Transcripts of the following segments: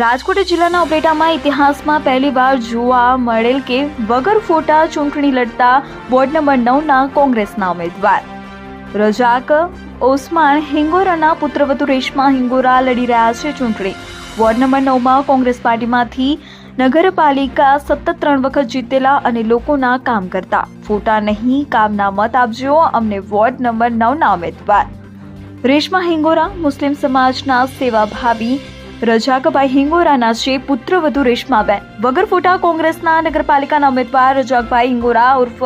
રાજકોટ જિલ્લાના ઉપલેટામાં ઇતિહાસમાં પહેલીવાર જોવા મળેલ કે વગર ફોટા ચૂંટણી લડતા વોર્ડ નંબર નવના કોંગ્રેસના ઉમેદવાર. રજાક, ઓસમાન, હિંગોરાના પુત્રવધુ રેશમા હિંગોરા લડી રહ્યા છે ચૂંટણી. વોર્ડ નંબર નવમાં કોંગ્રેસ પાર્ટીમાંથી નગરપાલિકા સતત ત્રણ વખત જીતેલા અને લોકોના કામ કરતા. ફોટા નહીં, કામના મત આપજો, અમને વોર્ડ નંબર નવના ઉમેદવાર. રેશમા હિંગોરા, મુસ્લિમ સમાજના સેવાભાવી રજાકભાઈ હિંગોરાના છે પુત્રવધુ રેશમાબેન. વગર ફોટા કોંગ્રેસના નગરપાલિકાના ઉમેદવાર રજાકભાઈ હિંગોરા ઉર્ફ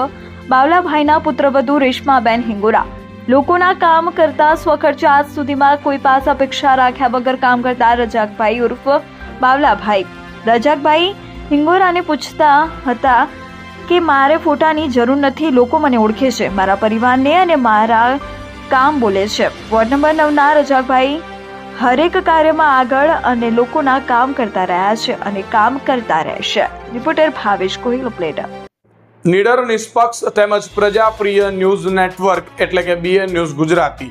બાવલાભાઈના પુત્રવધુ રેશમાબેન હિંગોરા. લોકોના કામ કરતા સ્વખર્ચે આજ સુધીમાં કોઈ પાસ અપેક્ષા રાખ્યા વગર કામ કરતા રજાકભાઈ ઉર્ફ બાવલાભાઈ. રજાકભાઈ હિંગોરાને પૂછતા હતા કે મારે ફોટાની જરૂર નથી, લોકો મને ઓળખે છે. મારા પરિવારને અને મારા કામ બોલે છે. વોર્ડ નંબર નવના રજાકભાઈ હરેક કાર્યમાં આગળ અને લોકોના કામ કરતા રહ્યા છે અને કામ કરતા રહેશે. રિપોર્ટર ભાવેશ ગોહિલ પ્લેટર નિડર નિષ્પક્ષ તેમજ પ્રજાપ્રિય ન્યૂઝ નેટવર્ક એટલે કે BN news Gujarati.